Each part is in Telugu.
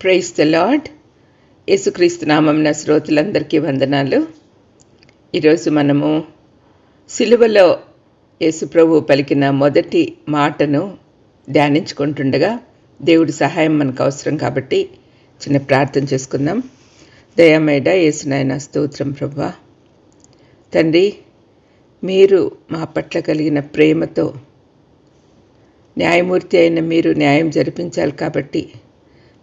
ప్రైజ్ ద లాడ్ యేసుక్రీస్తు నామంన శ్రోతులందరికీ వందనాలు. ఈరోజు మనము సిలువలో యేసుప్రభు పలికిన మొదటి మాటను ధ్యానించుకుంటుండగా దేవుడి సహాయం మనకు అవసరం కాబట్టి చిన్న ప్రార్థన చేసుకుందాం. దయామేడ యేసునాయన స్తోత్రం ప్రభా. తండ్రి మీరు మా పట్ల కలిగిన ప్రేమతో న్యాయమూర్తి అయిన మీరు న్యాయం జరిపించాలి కాబట్టి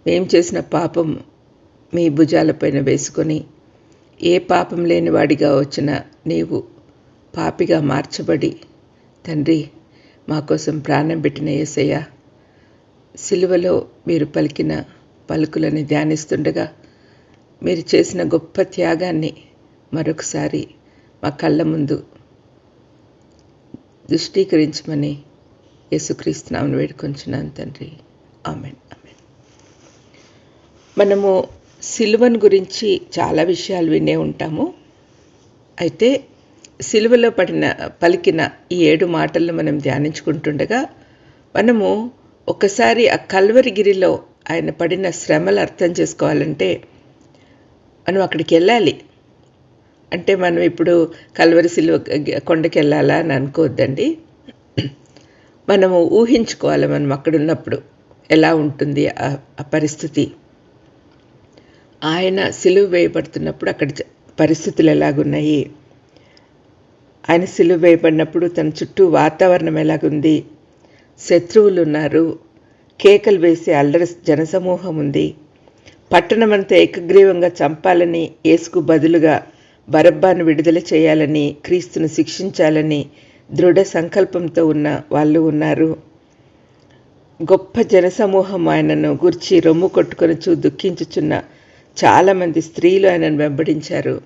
మేం చేసిన పాపం మీ భుజాలపైన వేసుకొని ఏ పాపం లేని వాడిగా వచ్చిన నీవు పాపిగా మార్చబడి తండ్రి మా కోసం ప్రాణం పెట్టిన ఏసయ్య సిలువలో మీరు పలికిన పలుకులని ధ్యానిస్తుండగా మీరు చేసిన గొప్ప త్యాగాన్ని మరొకసారి మా కళ్ళ ముందు దృష్టీకరించమని యేసుక్రీస్తునామను వేడుకొంచున్నాను తండ్రి. ఆమెన్. మనము సిలువను గురించి చాలా విషయాలు వినే ఉంటాము. అయితే సిలువలో పడిన పలికిన ఈ ఏడు మాటలను మనం ధ్యానించుకుంటుండగా మనము ఒకసారి ఆ కల్వరిగిరిలో ఆయన పడిన శ్రమలు అర్థం చేసుకోవాలంటే మనం అక్కడికి వెళ్ళాలి. అంటే మనం ఇప్పుడు కల్వరి సిలువ కొండకి వెళ్ళాలా అని అనుకోవద్దండి. మనము ఊహించుకోవాలి మనం అక్కడ ఉన్నప్పుడు ఎలా ఉంటుంది ఆ పరిస్థితి. ఆయన సిలువ వేయబడుతున్నప్పుడు అక్కడ పరిస్థితులు ఎలాగున్నాయి? ఆయన సిలువ వేయబడినప్పుడు తన చుట్టూ వాతావరణం ఎలాగుంది? శత్రువులు ఉన్నారు కేకలు వేసే అల్లరి జనసమూహం ఉంది. పట్టణమంతా ఏకగ్రీవంగా చంపాలని ఏసుకు బదులుగా బరబ్బాను విడుదల చేయాలని క్రీస్తును శిక్షించాలని దృఢ సంకల్పంతో ఉన్న వాళ్ళు ఉన్నారు. గొప్ప జనసమూహం ఆయనను గుర్చి రొమ్ము కొట్టుకొనుచు దుఃఖించుచున్న చాలామంది స్త్రీలు ఆయనను వెంబడించారు.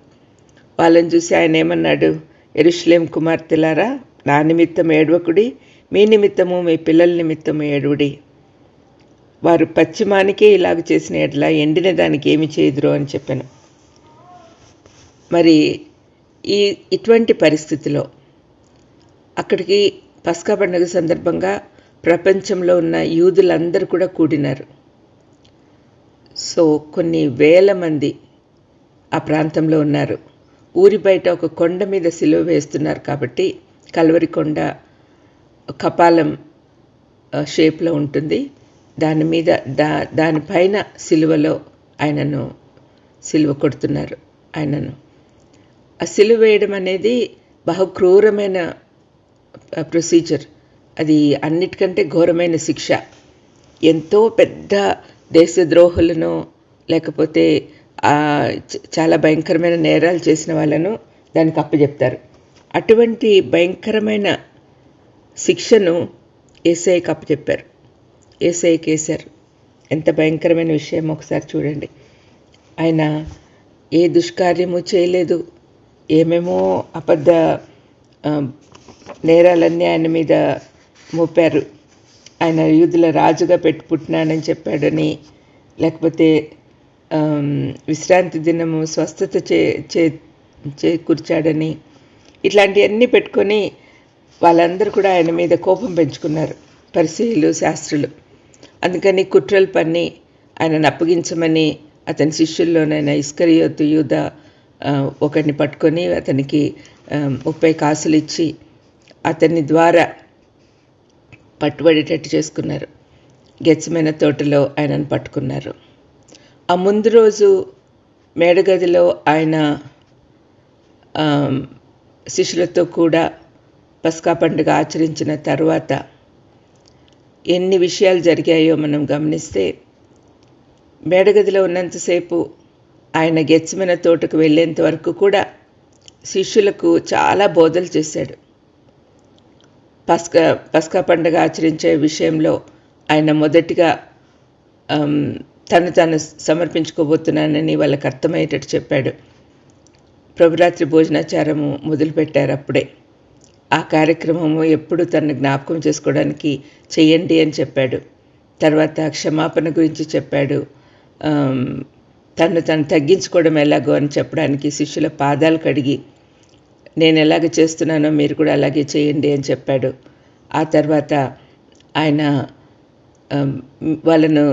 వాళ్ళని చూసి ఆయన ఏమన్నాడు? ఎరుషులేం కుమార్తెలారా నా నిమిత్తం ఏడవకుడి మీ నిమిత్తము మీ పిల్లల నిమిత్తము ఏడువుడి. వారు పశ్చిమానికే ఇలాగ చేసిన ఎట్లా ఎండిన దానికి ఏమి చేయుదురు అని చెప్పాను. మరి ఈ ఇటువంటి పరిస్థితిలో అక్కడికి పస్కా పండుగ సందర్భంగా ప్రపంచంలో ఉన్న యూదులందరూ కూడా కూడినారు. సో కొన్ని వేల మంది ఆ ప్రాంతంలో ఉన్నారు. ఊరి బయట ఒక కొండ మీద సిలువ వేస్తున్నారు కాబట్టి కలవరి కొండ కపాలం షేప్లో ఉంటుంది. దాని మీద దా దానిపైన సిలువలో ఆయనను సిలువ కొడుతున్నారు ఆయనను. ఆ సిలువ వేయడం అనేది బహు క్రూరమైన ప్రొసీజర్. అది అన్నిటికంటే ఘోరమైన శిక్ష. ఎంతో పెద్ద దేశద్రోహులను లేకపోతే చాలా భయంకరమైన నేరాలు చేసిన వాళ్ళను దానికి అప్పచెప్తారు అటువంటి భయంకరమైన శిక్షను ఏసఐకి అప్పచెప్పారు ఏసఐకి వేశారు. ఎంత భయంకరమైన విషయం ఒకసారి చూడండి. ఆయన ఏ దుష్కార్యము చేయలేదు. ఏమేమో అబద్ధ నేరాలన్నీ ఆయన మీద మోపారు. ఆయన యూదుల రాజుగా పెట్టి పుట్టినానని చెప్పాడని లేకపోతే విశ్రాంతి దినము స్వస్థత చే చే చేకూర్చాడని ఇట్లాంటివన్నీ పెట్టుకొని వాళ్ళందరూ కూడా ఆయన మీద కోపం పెంచుకున్నారు పరిశీలు శాస్త్రులు. అందుకని కుట్రలు పన్ని ఆయనను అప్పగించమని అతని శిష్యుల్లోనైనా ఇస్కరియోతు యూద ఒకరిని పట్టుకొని అతనికి ముప్పై కాసులు ఇచ్చి అతని ద్వారా పట్టుబడేటట్టు చేసుకున్నారు. గెచ్చమైన తోటలో ఆయనను పట్టుకున్నారు. ఆ ముందు రోజు మేడగదిలో ఆయన శిష్యులతో కూడా పస్కా పండుగ ఆచరించిన తర్వాత ఎన్ని విషయాలు జరిగాయో మనం గమనిస్తే మేడగదిలో ఉన్నంతసేపు ఆయన గెచ్చమైన తోటకు వెళ్ళేంత వరకు కూడా శిష్యులకు చాలా బోధలు చేశాడు. పస్కా పస్కా పండుగ ఆచరించే విషయంలో ఆయన మొదటిగా తను తాను సమర్పించుకోబోతున్నానని వాళ్ళకి అర్థమయ్యేటట్టు చెప్పాడు. ప్రభురాత్రి భోజనాచారము మొదలుపెట్టారు అప్పుడే. ఆ కార్యక్రమము ఎప్పుడు తను జ్ఞాపకం చేసుకోవడానికి చెయ్యండి అని చెప్పాడు. తర్వాత క్షమాపణ గురించి చెప్పాడు. తను తను తగ్గించుకోవడం ఎలాగో అని చెప్పడానికి శిష్యుల పాదాలు కడిగి నేను ఎలాగ చేస్తున్నానో మీరు కూడా అలాగే చేయండి అని చెప్పాడు. ఆ తర్వాత ఆయన వాళ్ళను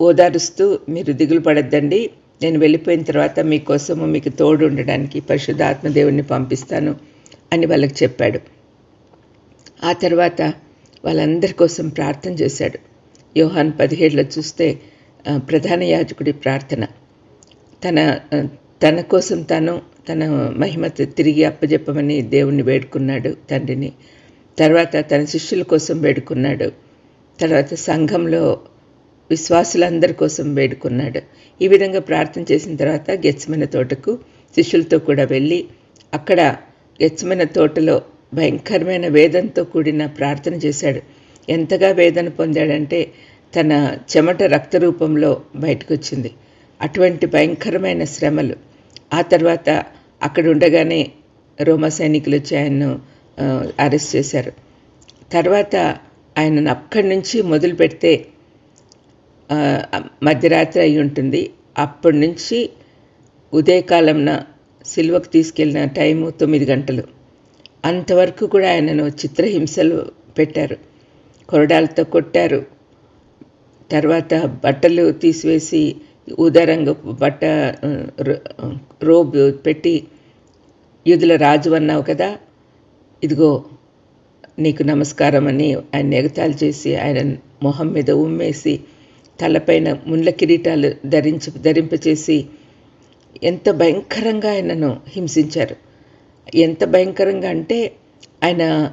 ఓదారుస్తూ మీరు దిగులు పడద్దండి నేను వెళ్ళిపోయిన తర్వాత మీకోసము మీకు తోడు ఉండడానికి పరిశుద్ధ ఆత్మదేవుణ్ణి పంపిస్తాను అని వాళ్ళకి చెప్పాడు. ఆ తర్వాత వాళ్ళందరి కోసం ప్రార్థన చేశాడు. యోహాన్ పదిహేడులో చూస్తే ప్రధాన యాజకుడి ప్రార్థన. తన తన కోసం తను తన మహిమ తిరిగి అప్పజెప్పమని దేవుణ్ణి వేడుకున్నాడు తండ్రిని. తర్వాత తన శిష్యుల కోసం వేడుకున్నాడు. తర్వాత సంఘంలో విశ్వాసులందరి కోసం వేడుకున్నాడు. ఈ విధంగా ప్రార్థన చేసిన తర్వాత గెచ్చమైన తోటకు శిష్యులతో కూడా వెళ్ళి అక్కడ గెచ్చమైన తోటలో భయంకరమైన వేదంతో కూడిన ప్రార్థన చేశాడు. ఎంతగా వేదన పొందాడంటే తన చెమట రక్త రూపంలో బయటకు వచ్చింది అటువంటి భయంకరమైన శ్రమలు. ఆ తర్వాత అక్కడ ఉండగానే రోమా సైనికులు వచ్చి ఆయన్ను అరెస్ట్ చేశారు. తర్వాత ఆయనను అక్కడి నుంచి మొదలు పెడితే మధ్యరాత్రి అయి ఉంటుంది. అప్పటి నుంచి ఉదయకాలంన సిల్వకు తీసుకెళ్ళిన టైము తొమ్మిది గంటలు. అంతవరకు కూడా ఆయనను చిత్రహింసలు పెట్టారు. కొరడాలతో కొట్టారు. తర్వాత బట్టలు తీసివేసి ఉదరంగ బట్ట రోబ్ పెట్టి యూదుల రాజు అన్నావు కదా? ఇదిగో నీకు నమస్కారం అని ఆయన ఎగతాలు చేసి ఆయన మొహం మీద ఉమ్మేసి తలపైన ముండ్ల కిరీటాలు ధరించ ధరింపచేసి ఎంత భయంకరంగా ఆయనను హింసించారు. ఎంత భయంకరంగా అంటే ఆయన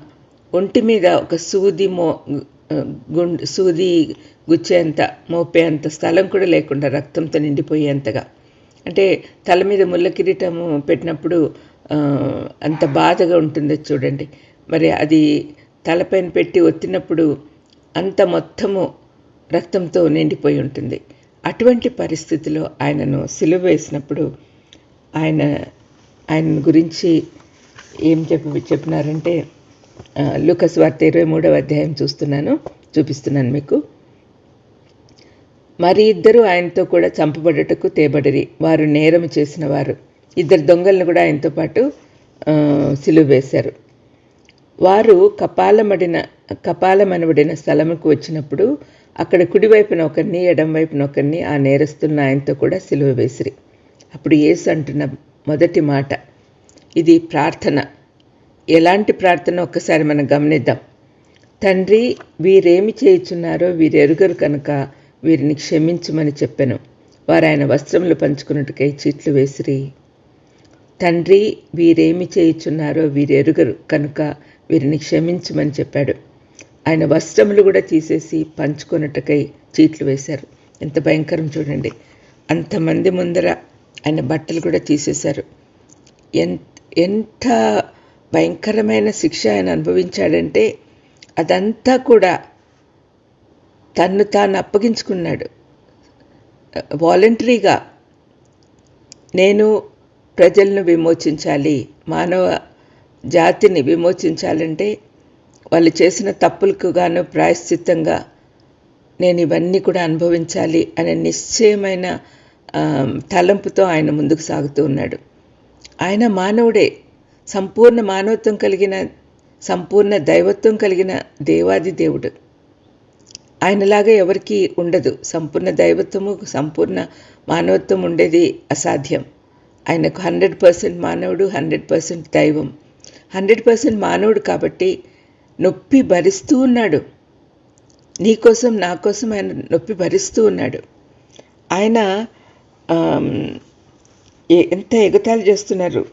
ఒంటి మీద ఒక సూది మో గుండు సూది గుచ్చేంత మోపేంత స్థలం కూడా లేకుండా రక్తంతో నిండిపోయేంతగా. అంటే తల మీద ముళ్ళ కిరీటము పెట్టినప్పుడు అంత బాధగా ఉంటుంది చూడండి. మరి అది తలపైన పెట్టి ఒత్తినప్పుడు అంత మొత్తము రక్తంతో నిండిపోయి ఉంటుంది. అటువంటి పరిస్థితిలో ఆయనను సిలువ వేసినప్పుడు ఆయన ఆయన గురించి ఏం చెప్పి చెప్పినారంటే లుకస్ వార్త ఇరవై మూడవ అధ్యాయం చూస్తున్నాను చూపిస్తున్నాను మీకు. మరి ఇద్దరు ఆయనతో కూడా చంపబడుటకు తేబడిరి. వారు నేరం చేసిన వారు. ఇద్దరు దొంగలను కూడా ఆయనతో పాటు సిలువ వేశారు. వారు కపాలమడిన కపాలమనబడిన స్థలముకు వచ్చినప్పుడు అక్కడ కుడివైపున ఒకరిని ఎడం వైపున ఒకరిని ఆ నేరస్తున్న ఆయనతో కూడా సిలువ వేసిరి. అప్పుడు ఏసు అంటున్న మొదటి మాట ఇది ప్రార్థన. ఎలాంటి ప్రార్థన ఒక్కసారి మనం గమనిద్దాం. తండ్రి వీరేమి చేయుచున్నారో వీరెరుగరు కనుక వీరిని క్షమించమని చెప్పాను. వారు ఆయన వస్త్రములు పంచుకున్నట్టుకై చీట్లు వేసిరి. తండ్రి వీరేమి చేయుచున్నారో వీరెరుగరు కనుక వీరిని క్షమించమని చెప్పాడు. ఆయన వస్త్రములు కూడా తీసేసి పంచుకొనుటకై చీట్లు వేశారు. ఎంత భయంకరం చూడండి. అంతమంది ముందర ఆయన బట్టలు కూడా తీసేశారు. ఎంత ఎంత భయంకరమైన శిక్ష ఆయన అనుభవించాడంటే అదంతా కూడా తన్ను తాను అప్పగించుకున్నాడు. వాలంటరీగా నేను ప్రజలను విమోచించాలి మానవ జాతిని విమోచించాలంటే వాళ్ళు చేసిన తప్పులకు గాను ప్రాయశ్చిత్తంగా నేను ఇవన్నీ కూడా అనుభవించాలి అనే నిశ్చయమైన తలంపుతో ఆయన ముందుకు సాగుతూ ఉన్నాడు. ఆయన మానవుడే. సంపూర్ణ మానవత్వం కలిగిన సంపూర్ణ దైవత్వం కలిగిన దేవాది దేవుడు. ఆయనలాగా ఎవరికీ ఉండదు. సంపూర్ణ దైవత్వము సంపూర్ణ మానవత్వం ఉండేది అసాధ్యం. ఆయనకు హండ్రెడ్ పర్సెంట్ మానవుడు హండ్రెడ్ పర్సెంట్ దైవం. హండ్రెడ్ పర్సెంట్ మానవుడు కాబట్టి నొప్పి భరిస్తూ ఉన్నాడు. నీకోసం నా కోసం ఆయన నొప్పి భరిస్తూ ఉన్నాడు. ఆయన ఎంత ఎగతాళి చేస్తున్నారు?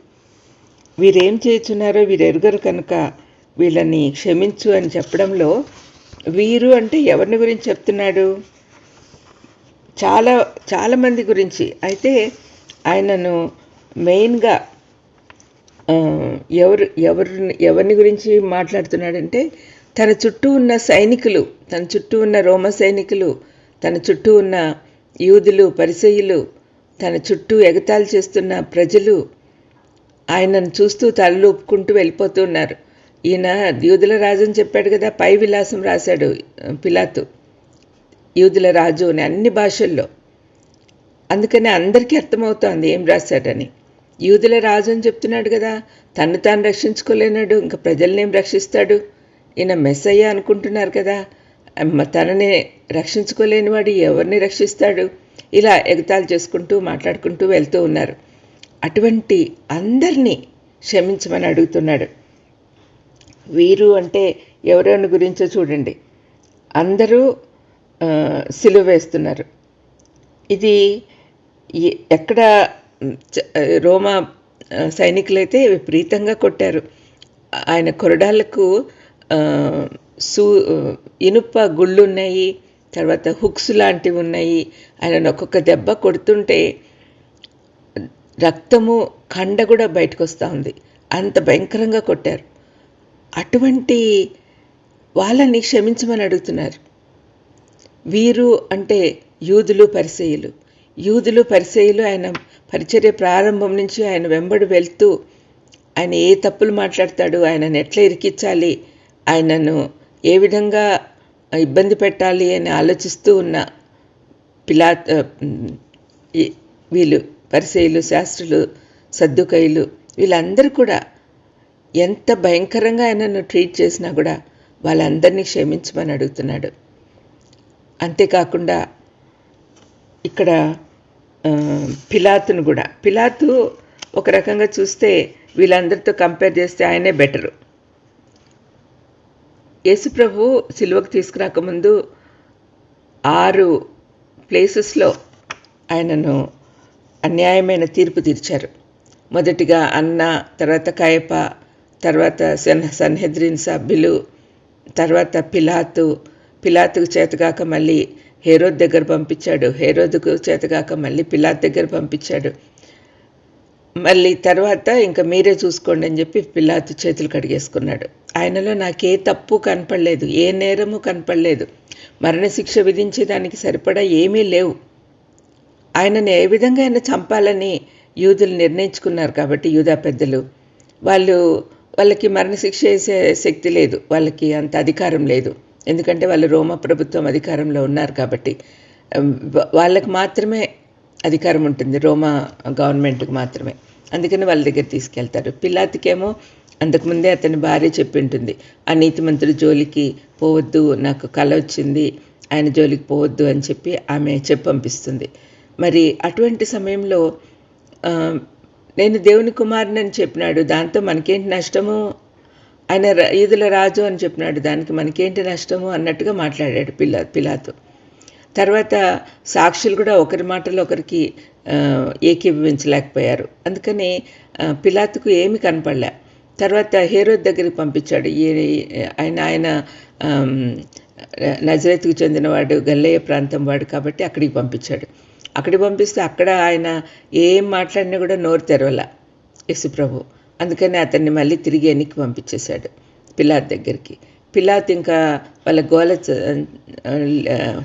వీరేం చేస్తున్నారో వీరు ఎరుగరు కనుక వీళ్ళని క్షమించు అని చెప్పడంలో వీరు అంటే ఎవరిని గురించి చెప్తున్నాడు? చాలా చాలామంది గురించి. అయితే ఆయనను మెయిన్గా ఎవరు ఎవరు ఎవరిని గురించి మాట్లాడుతున్నాడంటే తన చుట్టూ ఉన్న సైనికులు తన చుట్టూ ఉన్న రోమ సైనికులు తన చుట్టూ ఉన్న యూదులు పరిసయులు తన చుట్టూ ఎగతాలు చేస్తున్న ప్రజలు ఆయనను చూస్తూ తలలు ఒప్పుకుంటూ వెళ్ళిపోతున్నారు ఈయన యూదుల రాజు అని చెప్పాడు కదా పై విలాసం రాశాడు పిలాతు. యూదుల రాజు అని అన్ని భాషల్లో. అందుకని అందరికీ అర్థమవుతోంది ఏం రాశాడని. యూదుల రాజు అని చెప్తున్నాడు కదా తను తాను రక్షించుకోలేనాడు ఇంకా ఏం రక్షిస్తాడు? ఈయన మెస్సయ్య అనుకుంటున్నారు కదా తననే తనని ఎవరిని రక్షిస్తాడు? ఇలా ఎగతాళి చేసుకుంటూ మాట్లాడుకుంటూ వెళ్తూ ఉన్నారు. అటువంటి అందరినీ క్షమించమని అడుగుతున్నాడు. వీరు అంటే ఎవరెవరి గురించో చూడండి. అందరూ సిలువ వేస్తున్నారు. ఇది ఎక్కడ చ- రోమా సైనికులైతే విపరీతంగా కొట్టారు. ఆయన కొరడాలకు సూ ఇనుప గుళ్ళు ఉన్నాయి తర్వాత హుక్స్ లాంటివి ఉన్నాయి ఆయన ఒక్కొక్క దెబ్బ కొడుతుంటే రక్తము కండ కూడా బయటకు వస్తూ ఉంది. అంత భయంకరంగా కొట్టారు. అటువంటి వాళ్ళని క్షమించమని అడుగుతున్నారు. వీరు అంటే యూదులు పరిసయులు యూదులు పరిసయులు ఆయన పరిచర్య ప్రారంభం నుంచి ఆయన వెంబడి వెళ్తూ ఆయన ఏ తప్పులు మాట్లాడతాడు ఆయనను ఎట్లా ఇరికించాలి ఆయనను ఏ విధంగా ఇబ్బంది పెట్టాలి అని ఆలోచిస్తూ ఉన్న పిలా వీళ్ళు పరిసయులు శాస్త్రులు సర్దుకైలు వీళ్ళందరూ కూడా ఎంత భయంకరంగా ఆయనను ట్రీట్ చేసినా కూడా వాళ్ళందరినీ క్షమించమని అడుగుతున్నాడు. అంతేకాకుండా ఇక్కడ పిలాతును కూడా. పిలాతు ఒక రకంగా చూస్తే వీళ్ళందరితో కంపేర్ చేస్తే ఆయనే బెటరు. యేసుప్రభు సిలువకు తీసుకురాకముందు ఆరు ప్లేసెస్లో ఆయనను అన్యాయమైన తీర్పు తీర్చారు. మొదటిగా అన్న తర్వాత కాయప తర్వాత సన్ సన్హెద్రిన్ సభ్యులు తర్వాత పిలాతు. పిలాతుకు చేతగాక మళ్ళీ హేరోద్ దగ్గర పంపించాడు. హేరోద్కు చేతగాక మళ్ళీ పిలాత్ దగ్గర పంపించాడు. మళ్ళీ తర్వాత ఇంకా మీరే చూసుకోండి అని చెప్పి పిల్లాతు చేతులు కడిగేసుకున్నాడు. ఆయనలో నాకే తప్పు కనపడలేదు. ఏ నేరము కనపడలేదు. మరణశిక్ష విధించేదానికి సరిపడా ఏమీ లేవు. ఆయనను ఏ విధంగా ఆయన చంపాలని యూదులు నిర్ణయించుకున్నారు కాబట్టి యూదా పెద్దలు. వాళ్ళు వాళ్ళకి మరణశిక్ష వేసే శక్తి లేదు. వాళ్ళకి అంత అధికారం లేదు. ఎందుకంటే వాళ్ళు రోమా ప్రభుత్వం అధికారంలో ఉన్నారు కాబట్టి. వాళ్ళకి మాత్రమే అధికారం ఉంటుంది. రోమా గవర్నమెంట్కి మాత్రమే. అందుకని వాళ్ళ దగ్గర తీసుకెళ్తారు. పిల్లాతికేమో అంతకుముందే అతని భార్య చెప్పి ఉంటుంది. ఆ నీతిమంతుడు జోలికి పోవద్దు. నాకు కల వచ్చింది. ఆయన జోలికి పోవద్దు అని చెప్పి ఆమె చెప్పంపిస్తుంది పంపిస్తుంది. మరి అటువంటి సమయంలో నేను దేవుని కుమారుని అని చెప్పినాడు. దాంతో మనకేంటి నష్టము? ఆయన ఈదుల రాజు అని చెప్పినాడు. దానికి మనకేంటి నష్టము? అన్నట్టుగా మాట్లాడాడు పిల్ల పిలాతో. తర్వాత సాక్షులు కూడా ఒకరి మాటలు ఒకరికి ఏకీభవించలేకపోయారు. అందుకని పిలాతుకు ఏమి కనపడలే. తర్వాత హేరోద్ దగ్గరికి పంపించాడు. ఈ ఆయన ఆయన ఆమ్, నజరేత్కు చెందినవాడు గల్లయ్య ప్రాంతం వాడు కాబట్టి అక్కడికి పంపించాడు. అక్కడికి పంపిస్తే అక్కడ ఆయన ఏం మాట్లాడినా కూడా నోరు తెరవల యశుప్రభు అందుకని అతన్ని మళ్ళీ తిరిగి వెనక్కి పంపించేశాడు పిలాత్ దగ్గరికి. పిలాత్ ఇంకా వాళ్ళ గోల చ-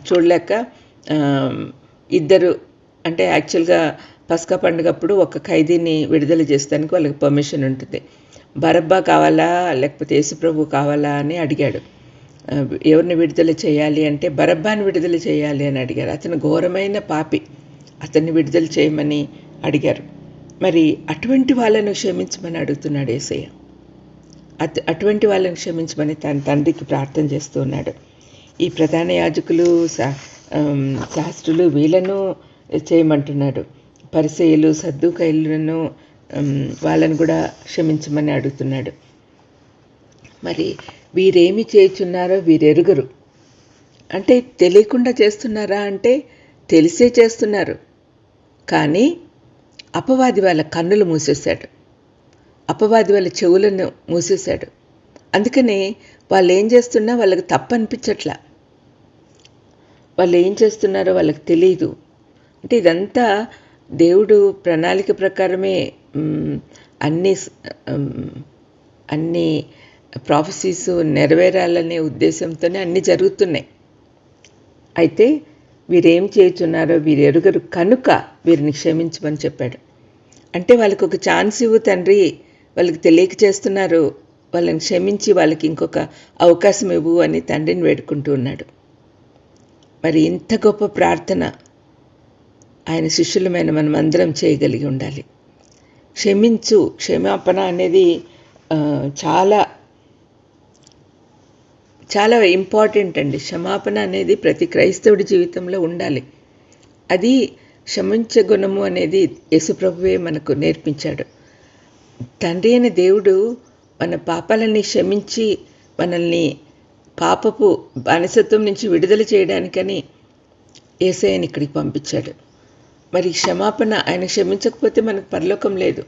చూడలేక ఇద్దరు అంటే యాక్చువల్గా పసకా పండుగప్పుడు ఒక ఖైదీని విడుదల చేస్తానికి వాళ్ళకి పర్మిషన్ ఉంటుంది. బరబ్బా కావాలా? లేకపోతే యేసుప్రభు కావాలా అని అడిగాడు. ఎవరిని విడుదల చేయాలి అంటే బరబ్బాని విడుదల చేయాలి అని అడిగారు. అతను ఘోరమైన పాపి. అతన్ని విడుదల చేయమని అడిగారు. మరి అటువంటి వాళ్ళను క్షమించమని అడుగుతున్నాడు ఏసయ్య. అత అటువంటి వాళ్ళని క్షమించమని తన తండ్రికి ప్రార్థన చేస్తూ ఉన్నాడు. ఈ ప్రధాన యాజకులు శాస్త్రులు వీళ్ళను చేయమంటున్నాడు. పరిసయులు సర్దుకైలను వాళ్ళను కూడా క్షమించమని అడుగుతున్నాడు. మరి వీరేమి చేయుచున్నారో వీరెరుగరు. అంటే తెలియకుండా చేస్తున్నారా అంటే తెలిసే చేస్తున్నారు. కానీ అపవాది వాళ్ళ కన్నులు మూసేశాడు. అపవాది వాళ్ళ చెవులను మూసేశాడు. అందుకని వాళ్ళు ఏం చేస్తున్నా వాళ్ళకి తప్పనిపించట్లా. వాళ్ళు ఏం చేస్తున్నారో వాళ్ళకి తెలియదు అంటే ఇదంతా దేవుడు ప్రణాళిక ప్రకారమే అన్ని అన్ని ప్రాఫెసీస్ నెరవేరాలనే ఉద్దేశంతోనే అన్నీ జరుగుతున్నాయి. అయితే వీరేం చేయుచున్నారో వీరు ఎరుగరు. కనుక వీరిని క్షమించమని చెప్పాడు. అంటే వాళ్ళకి ఒక ఛాన్స్ ఇవ్వు తండ్రి. వాళ్ళకి తెలియక చేస్తున్నారు. వాళ్ళని క్షమించి వాళ్ళకి ఇంకొక అవకాశం ఇవ్వు అని తండ్రిని వేడుకుంటూ ఉన్నాడు. మరి ఇంత గొప్ప ప్రార్థన ఆయన శిష్యులమైన మనం అందరం చేయగలిగి ఉండాలి. క్షమించు క్షమాపణ అనేది చాలా చాలా ఇంపార్టెంట్ అండి. క్షమాపణ అనేది ప్రతి క్రైస్తవుడి జీవితంలో ఉండాలి. అది క్షమించే గుణము అనేది యేసుప్రభువే మనకు నేర్పించాడు. తండ్రి అయిన దేవుడు మన పాపాలని క్షమించి మనల్ని పాపపు బానిసత్వం నుంచి విడుదల చేయడానికని ఏసఐని ఇక్కడికి పంపించాడు. మరి క్షమాపణ ఆయన క్షమించకపోతే మనకు పరలోకం లేదు.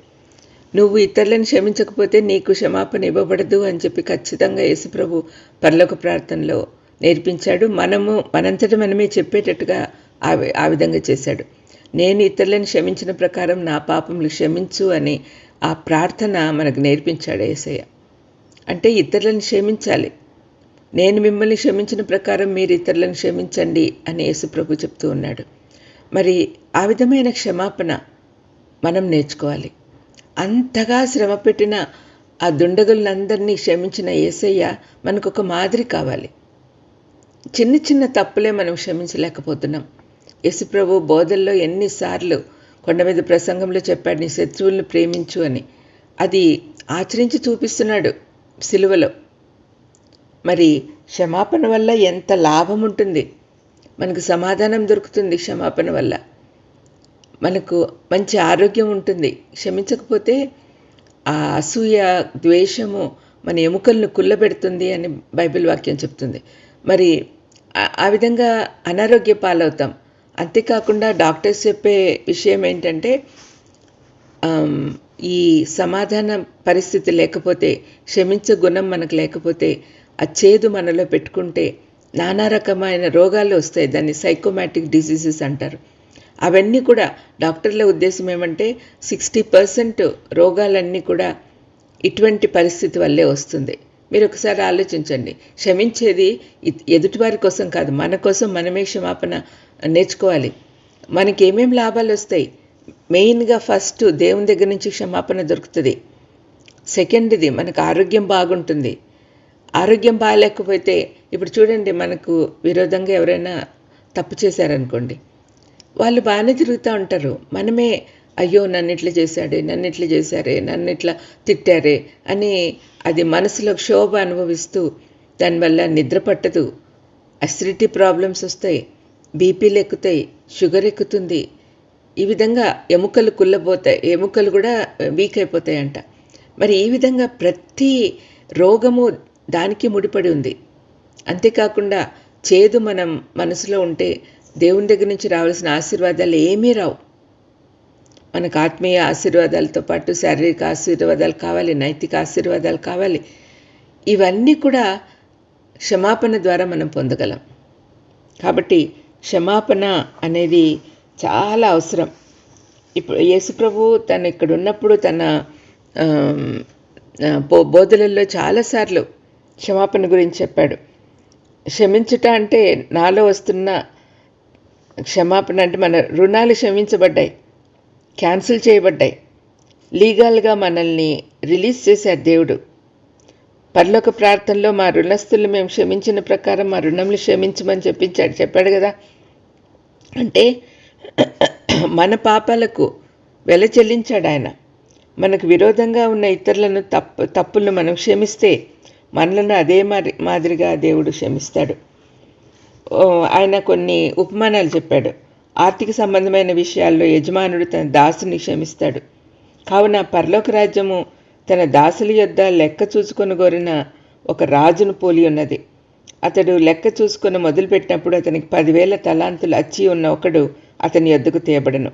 నువ్వు ఇతరులను క్షమించకపోతే నీకు క్షమాపణ ఇవ్వబడదు అని చెప్పి ఖచ్చితంగా యేసుప్రభు పర్లోక ప్రార్థనలో నేర్పించాడు. మనము మనంతట మనమే చెప్పేటట్టుగా ఆ ఆ విధంగా చేశాడు. నేను ఇతరులను క్షమించిన ప్రకారం నా పాపములు క్షమించు అని ఆ ప్రార్థన మనకు నేర్పించాడు ఏసయ్య. అంటే ఇతరులను క్షమించాలి. నేను మిమ్మల్ని క్షమించిన ప్రకారం మీరు ఇతరులను క్షమించండి అని యేసుప్రభు చెప్తూ ఉన్నాడు. మరి ఆ విధమైన క్షమాపణ మనం నేర్చుకోవాలి. అంతగా శ్రమ పెట్టిన ఆ దుండగులందరినీ క్షమించిన ఏసయ్య మనకు ఒక మాదిరి కావాలి. చిన్న చిన్న తప్పులే మనం క్షమించలేకపోతున్నాం. యశుప్రభు బోధల్లో ఎన్నిసార్లు కొండ మీద ప్రసంగంలో చెప్పాడు నీ శత్రువులను ప్రేమించు అని. అది ఆచరించి చూపిస్తున్నాడు సిలువలో. మరి క్షమాపణ వల్ల ఎంత లాభం ఉంటుంది మనకు సమాధానం దొరుకుతుంది క్షమాపణ వల్ల. మనకు మంచి ఆరోగ్యం ఉంటుంది. క్షమించకపోతే ఆ అసూయ ద్వేషము మన ఎముకలను కుల్లబెడుతుంది అని బైబిల్ వాక్యం చెప్తుంది. మరి ఆ విధంగా అనారోగ్య పాలవుతాం. అంతేకాకుండా డాక్టర్స్ చెప్పే విషయం ఏంటంటే ఈ సమాధాన పరిస్థితి లేకపోతే క్షమించే గుణం మనకు లేకపోతే ఆ చేదు మనలో పెట్టుకుంటే నానా రకమైన రోగాలు వస్తాయి. దాన్ని సైకోమాటిక్ డిసీజెస్ అంటారు. అవన్నీ కూడా డాక్టర్ల ఉద్దేశం ఏమంటే సిక్స్టీ పర్సెంట్ రోగాలన్నీ కూడా ఇటువంటి పరిస్థితి వల్లే వస్తుంది. మీరు ఒకసారి ఆలోచించండి. క్షమించేది ఎదుటివారి కోసం కాదు. మన కోసం మనమే క్షమాపణ నేర్చుకోవాలి. మనకి ఏమేమి లాభాలు వస్తాయి? మెయిన్గా ఫస్ట్ దేవుని దగ్గర నుంచి క్షమాపణ దొరుకుతుంది. సెకండ్ది మనకు ఆరోగ్యం బాగుంటుంది. ఆరోగ్యం బాగాలేకపోతే ఇప్పుడు చూడండి మనకు విరోధంగా ఎవరైనా తప్పు చేశారనుకోండి. వాళ్ళు బాగానే తిరుగుతూ ఉంటారు. మనమే అయ్యో నన్ను ఇట్లా చేశాడే నన్ను ఇట్లా చేశారే నన్ను ఇట్లా తిట్టారే అని అది మనసులో క్షోభ అనుభవిస్తూ దానివల్ల నిద్ర పట్టదు. అసిడిటీ ప్రాబ్లమ్స్ వస్తాయి బీపీలు ఎక్కుతాయి షుగర్ ఎక్కుతుంది. ఈ విధంగా ఎముకలు కుళ్ళబోతాయి ఎముకలు కూడా వీక్ అయిపోతాయంట. మరి ఈ విధంగా ప్రతి రోగము దానికి ముడిపడి ఉంది. అంతేకాకుండా చేదు మనం మనసులో ఉంటే దేవుని దగ్గర నుంచి రావాల్సిన ఆశీర్వాదాలు ఏమీ రావు. మనకు ఆత్మీయ ఆశీర్వాదాలతో పాటు శారీరక ఆశీర్వాదాలు కావాలి నైతిక ఆశీర్వాదాలు కావాలి. ఇవన్నీ కూడా క్షమాపణ ద్వారా మనం పొందగలం. కాబట్టి క్షమాపణ అనేది చాలా అవసరం. ఇప్పుడు యేసుప్రభు తను ఇక్కడ ఉన్నప్పుడు తన బోధలలో చాలాసార్లు క్షమాపణ గురించి చెప్పాడు. క్షమించుట అంటే నాలో వస్తున్న క్షమాపణ అంటే మన రుణాలు క్షమించబడ్డాయి క్యాన్సిల్ చేయబడ్డాయి. లీగల్గా మనల్ని రిలీజ్ చేశారు దేవుడు. పర్లోక ప్రార్థనలో మా రుణస్తులు మేము క్షమించిన ప్రకారం మా రుణంలు క్షమించమని చెప్పించాడు. చెప్పాడు కదా? అంటే మన పాపాలకు వెల చెల్లించాడు ఆయన. మనకు విరోధంగా ఉన్న ఇతరులను తప్పు తప్పులను మనం క్షమిస్తే మనలను అదే మాదిరిగా దేవుడు క్షమిస్తాడు. ఆయన కొన్ని ఉపమానాలు చెప్పాడు. ఆర్థిక సంబంధమైన విషయాల్లో యజమానుడు తన దాసుని క్షమిస్తాడు. కావున పరలోక రాజ్యము తన దాసుల యొద్ద లెక్క చూసుకొని కోరిన ఒక రాజును పోలి ఉన్నది. అతడు లెక్క చూసుకొని మొదలుపెట్టినప్పుడు అతనికి పదివేల తలాంతులు అచ్చి ఉన్న ఒకడు అతని యొద్దకు తేబడను.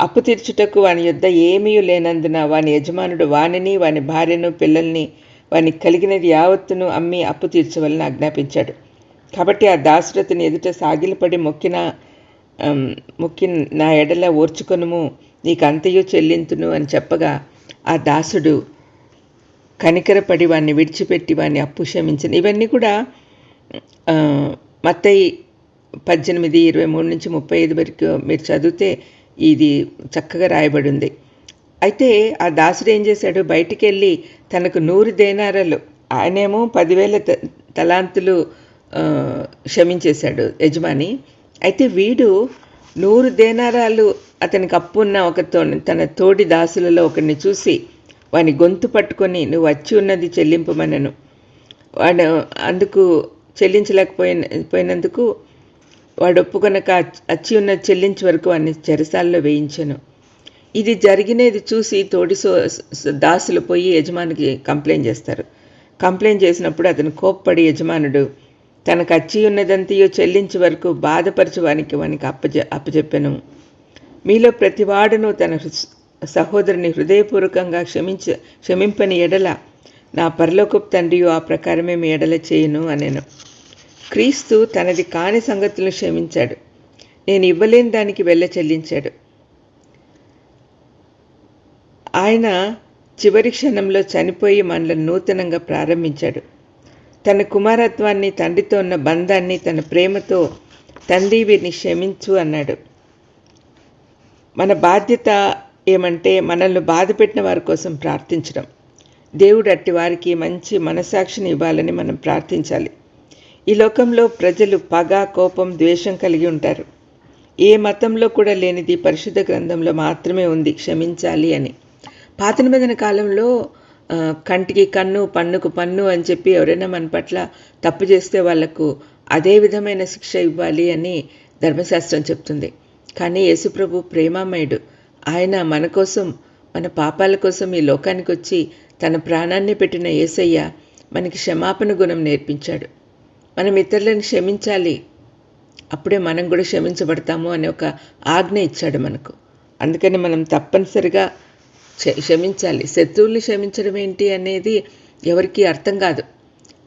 అప్పు తీర్చుటకు వాని యొద్ద ఏమీ లేనందున వాని యజమానుడు వానిని వాని భార్యను పిల్లల్ని వాని కలిగినది యావత్తును అమ్మి అప్పు తీర్చవలని ఆజ్ఞాపించాడు. కాబట్టి ఆ దాశరథుని ఎదుట సాగిలపడి మొక్కిన మొక్కి నా ఎడల ఓర్చుకొనుము నీకు అంతయో చెల్లింతును అని చెప్పగా ఆ దాసుడు కనికరపడి వాడిని విడిచిపెట్టి వాడిని అప్పు క్షమించిన. ఇవన్నీ కూడా మత్తయి పద్దెనిమిది ఇరవై మూడు నుంచి ముప్పై ఐదు వరకు మీరు చదివితే ఇది చక్కగా రాయబడి ఉంది అయితే ఆ దాసుడు ఏం చేశాడు? బయటికి వెళ్ళి తనకు నూరు దేనారాలు ఆయనేమో పదివేల తలాంతులు క్షమించేశాడు యజమాని. అయితే వీడు నూరు దేనారాలు అతనికి అప్పున్న ఒక తన తోడి దాసులలో ఒకరిని చూసి వాని గొంతు పట్టుకొని నువ్వు వచ్చి ఉన్నది చెల్లింపమనను. వాడు అందుకు చెల్లించలేకపోయిన పోయినందుకు వాడు ఒప్పుకొనక అచ్చి ఉన్న చెల్లించి వరకు వాడిని చెరసాల్లో వేయించను. ఇది జరిగినది చూసి తోడి సో దాసులు పోయి యజమానికి కంప్లైంట్ చేస్తారు. కంప్లైంట్ చేసినప్పుడు అతను కోప్పడి యజమానుడు తనకు అచ్చి ఉన్నదంతయో చెల్లించే వరకు బాధపరచువానికి వానికి వానికి అప్పజ అప్పచెప్పెను మీలో ప్రతివాడును తన సహోదరుని హృదయపూర్వకంగా క్షమించ క్షమింపని ఎడల నా పరలోకపు తండ్రియు ఆ ప్రకారమే మీ ఎడల చేయను అనేను. క్రీస్తు తనది కాని సంగతులను క్షమించాడు. నేను ఇవ్వలేని దానికి వెళ్ళ చెల్లించాడు. ఆయన చివరి క్షణంలో చనిపోయి మనలను నూతనంగా ప్రారంభించాడు. తన కుమారత్వాన్ని తండ్రితో ఉన్న బంధాన్ని తన ప్రేమతో తండ్రి వీరిని క్షమించు అన్నాడు. మన బాధ్యత ఏమంటే మనల్ని బాధపెట్టిన వారి కోసం ప్రార్థించడం. దేవుడు అట్టి వారికి మంచి మనసాక్షిని ఇవ్వాలని మనం ప్రార్థించాలి. ఈ లోకంలో ప్రజలు పగ కోపం ద్వేషం కలిగి ఉంటారు. ఏ మతంలో కూడా లేనిది పరిశుద్ధ గ్రంథంలో మాత్రమే ఉంది క్షమించాలి అని. పాత నిబంధన కాలంలో కంటికి కన్ను పన్నుకు పన్ను అని చెప్పి ఎవరైనా మన పట్ల తప్పు చేస్తే వాళ్ళకు అదే విధమైన శిక్ష ఇవ్వాలి అని ధర్మశాస్త్రం చెప్తుంది. కానీ యేసుప్రభు ప్రేమామయుడు. ఆయన మన కోసం మన పాపాల కోసం ఈ లోకానికి వచ్చి తన ప్రాణాన్ని పెట్టిన ఏసయ్య మనకి క్షమాపణ గుణం నేర్పించాడు. మనం ఇతరులను క్షమించాలి. అప్పుడే మనం కూడా క్షమించబడతాము అనే ఒక ఆజ్ఞ ఇచ్చాడు మనకు. అందుకని మనం తప్పనిసరిగా క్షమించాలి. శత్రువుల్ని క్షమించడం ఏంటి అనేది ఎవరికి అర్థం కాదు.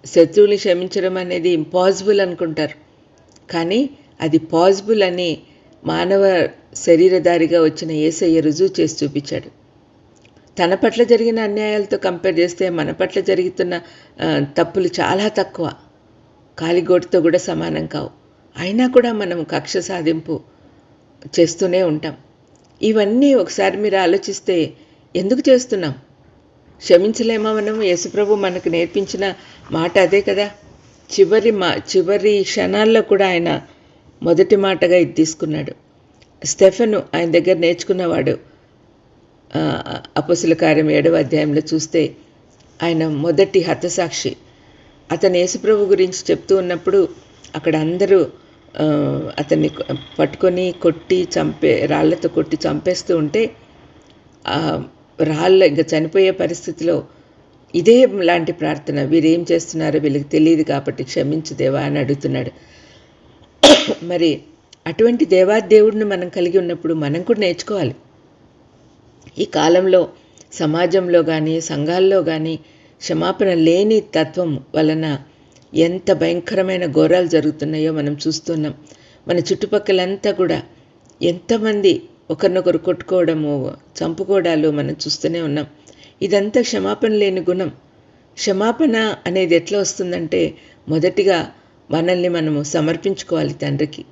శత్రువుల్ని క్షమించడం అనేది ఇంపాసిబుల్ అనుకుంటారు. కానీ అది పాసిబుల్ అని మానవ శరీరధారిగా వచ్చిన ఏసయ్య రుజువు చేసి చూపించాడు. తన పట్ల జరిగిన అన్యాయాలతో కంపేర్ చేస్తే మన పట్ల జరుగుతున్న తప్పులు చాలా తక్కువ. కాలిగోటితో కూడా సమానం కావు. అయినా కూడా మనం కక్ష సాధింపు చేస్తూనే ఉంటాం. ఇవన్నీ ఒకసారి మీరు ఆలోచిస్తే ఎందుకు చేస్తున్నాం? క్షమించలేమా మనం? యేసుప్రభు మనకు నేర్పించిన మాట అదే కదా. చివరి మా చివరి క్షణాల్లో కూడా ఆయన మొదటి మాటగా ఇది తీసుకున్నాడు. స్టెఫెను ఆయన దగ్గర నేర్చుకున్నవాడు అపసుల కార్యం ఏడవ అధ్యాయంలో చూస్తే ఆయన మొదటి హతసాక్షి. అతను యేసుప్రభు గురించి చెప్తూ ఉన్నప్పుడు అక్కడ అందరూ అతన్ని పట్టుకొని కొట్టి చంపే రాళ్ళతో కొట్టి చంపేస్తూ ఉంటే రాళ్ళ ఇంకా చనిపోయే పరిస్థితిలో ఇదే లాంటి ప్రార్థన. వీరేం చేస్తున్నారో వీళ్ళకి తెలియదు కాబట్టి క్షమించు దేవా అని అడుగుతున్నాడు. మరి అటువంటి దేవాదేవుడిని మనం కలిగి ఉన్నప్పుడు మనం కూడా నేర్చుకోవాలి. ఈ కాలంలో సమాజంలో కానీ సంఘాల్లో కానీ క్షమాపణ లేని తత్వం వలన ఎంత భయంకరమైన ఘోరాలు జరుగుతున్నాయో మనం చూస్తున్నాం. మన చుట్టుపక్కలంతా కూడా ఎంతమంది ఒకరినొకరు కొట్టుకోవడము చంపుకోవడాలు మనం చూస్తూనే ఉన్నాం. ఇదంతా క్షమాపణ లేని గుణం. క్షమాపణ అనేది ఎట్లా వస్తుందంటే మొదటిగా మనల్ని మనము సమర్పించుకోవాలి తండ్రికి.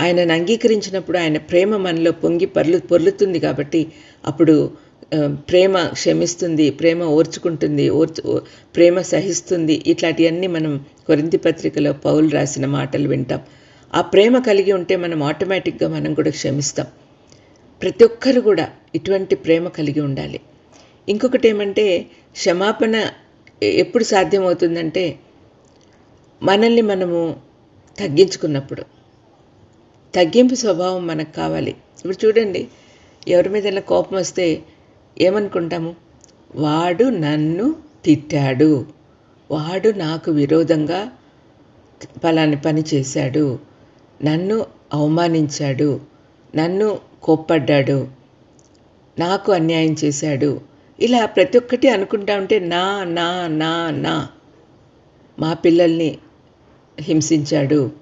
ఆయనను అంగీకరించినప్పుడు ఆయన ప్రేమ మనలో పొంగి పర్లు పొర్లుతుంది కాబట్టి అప్పుడు ప్రేమ క్షమిస్తుంది ప్రేమ ఓర్చుకుంటుంది ఓర్చు ప్రేమ సహిస్తుంది. ఇట్లాంటివన్నీ మనం కొరింతి పత్రికలో పౌలు రాసిన మాటలు వింటాం. ఆ ప్రేమ కలిగి ఉంటే మనం ఆటోమేటిక్గా మనం కూడా క్షమిస్తాం. ప్రతి ఒక్కరు కూడా ఇటువంటి ప్రేమ కలిగి ఉండాలి. ఇంకొకటి ఏమంటే క్షమాపణ ఎప్పుడు సాధ్యమవుతుందంటే మనల్ని మనము తగ్గించుకున్నప్పుడు. తగ్గింపు స్వభావం మనకు కావాలి. ఇప్పుడు చూడండి ఎవరి మీద కోపం వస్తే ఏమనుకుంటాము? వాడు నన్ను తిట్టాడు. వాడు నాకు విరోధంగా పలాని పని చేశాడు. నన్ను అవమానించాడు. నన్ను కోప్పడ్డాడు. నాకు అన్యాయం చేశాడు. ఇలా ప్రతి ఒక్కటి అనుకుంటా ఉంటే నా నా నా నా. మా పిల్లల్ని హింసించాడు.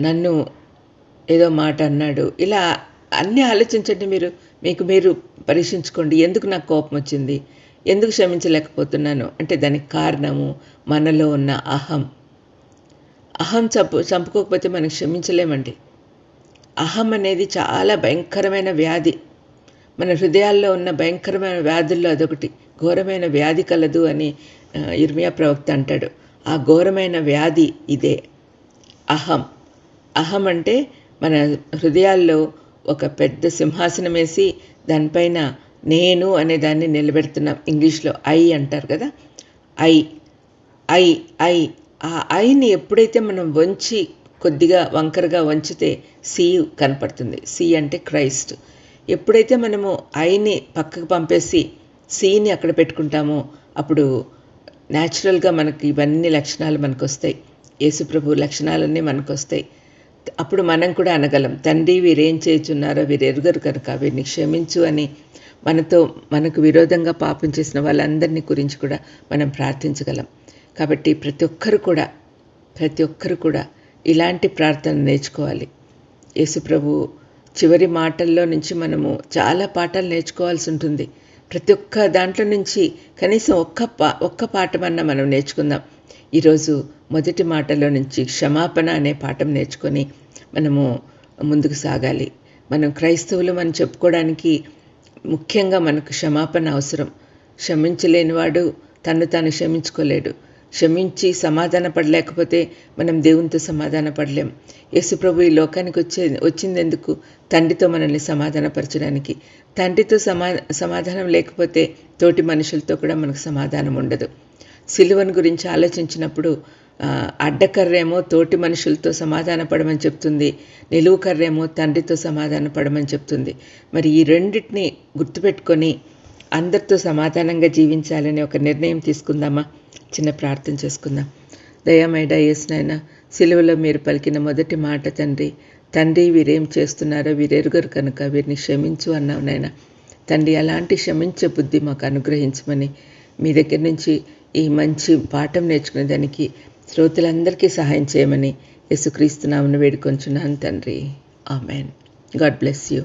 నన్ను ఏదో మాట అన్నాడు. ఇలా అన్నీ ఆలోచించండి మీరు. మీకు మీరు పరీక్షించుకోండి. ఎందుకు నాకు కోపం వచ్చింది? ఎందుకు క్షమించలేకపోతున్నాను? అంటే దానికి కారణము మనలో ఉన్న అహం. అహం చంపు చంపుకోకపోతే మనం క్షమించలేమండి. అహం అనేది చాలా భయంకరమైన వ్యాధి. మన హృదయాల్లో ఉన్న భయంకరమైన వ్యాధుల్లో అదొకటి. ఘోరమైన వ్యాధి కలదు అని ఇర్మియా ప్రవక్త అంటాడు. ఆ ఘోరమైన వ్యాధి ఇదే. అహం. అహం అంటే మన హృదయాల్లో ఒక పెద్ద సింహాసనం వేసి దానిపైన నేను అనే దాన్ని నిలబెడుతున్నాం. ఇంగ్లీష్లో ఐ అంటారు కదా. ఐ. ఐ. ఐ. ఆ ఐని ఎప్పుడైతే మనం వంచి కొద్దిగా వంకరగా వంచితే సి కనపడుతుంది. సి అంటే క్రైస్ట్. ఎప్పుడైతే మనము ఐని పక్కకు పంపేసి సిని అక్కడ పెట్టుకుంటామో అప్పుడు న్యాచురల్గా మనకి ఇవన్నీ లక్షణాలు మనకు వస్తాయి యేసుప్రభు లక్షణాలన్నీ మనకు వస్తాయి అప్పుడు మనం కూడా అనగలం తండ్రి వీరేం చేయుచున్నారో వీరు ఎరుగరు కనుక వీరిని క్షమించు అని మనతో మనకు విరోధంగా పాపం చేసిన వాళ్ళందరినీ గురించి కూడా మనం ప్రార్థించగలం. కాబట్టి ప్రతి ఒక్కరు కూడా ప్రతి ఒక్కరు కూడా ఇలాంటి ప్రార్థన నేర్చుకోవాలి. యేసుప్రభు చివరి మాటల్లో నుంచి మనము చాలా పాఠాలు నేర్చుకోవాల్సి ఉంటుంది. ప్రతి ఒక్క దాంట్లో నుంచి కనీసం ఒక్క పా ఒక్క పాఠమన్నా మనం నేర్చుకుందాం. ఈరోజు మొదటి మాటలో నుంచి క్షమాపణ అనే పాఠం నేర్చుకొని మనము ముందుకు సాగాలి. మనం క్రైస్తవులు మనం చెప్పుకోవడానికి ముఖ్యంగా మనకు క్షమాపణ అవసరం. క్షమించలేనివాడు తను తాను క్షమించుకోలేడు. క్షమించి సమాధాన పడలేకపోతే మనం దేవునితో సమాధాన పడలేం. యేసుప్రభు ఈ లోకానికి వచ్చే వచ్చిందెందుకు తండ్రితో మనల్ని సమాధానపరచడానికి. తండ్రితో సమా సమాధానం లేకపోతే తోటి మనుషులతో కూడా మనకు సమాధానం ఉండదు. సిలువను గురించి ఆలోచించినప్పుడు అడ్డకర్రేమో తోటి మనుషులతో సమాధాన పడమని చెప్తుంది. నిలువు కర్రేమో తండ్రితో సమాధాన పడమని చెప్తుంది. మరి ఈ రెండింటిని గుర్తుపెట్టుకొని అందరితో సమాధానంగా జీవించాలని ఒక నిర్ణయం తీసుకుందామా? చిన్న ప్రార్థన చేసుకుందాం. దయామైడా యేసునైనా సిలువలో మీరు పలికిన మొదటి మాట తండ్రి తండ్రి వీరేం చేస్తున్నారో వీరెరుగరు కనుక వీరిని క్షమించు అన్నావు నాయన. తండ్రి అలాంటి క్షమించే బుద్ధి మాకు అనుగ్రహించమని మీ దగ్గర నుంచి ఈ మంచి పాఠం నేర్చుకునే దానికి శ్రోతలందరికీ సహాయం చేయమని యేసుక్రీస్తునామను వేడుకొంచున్నాను తండ్రి. ఆమెన్. God bless you.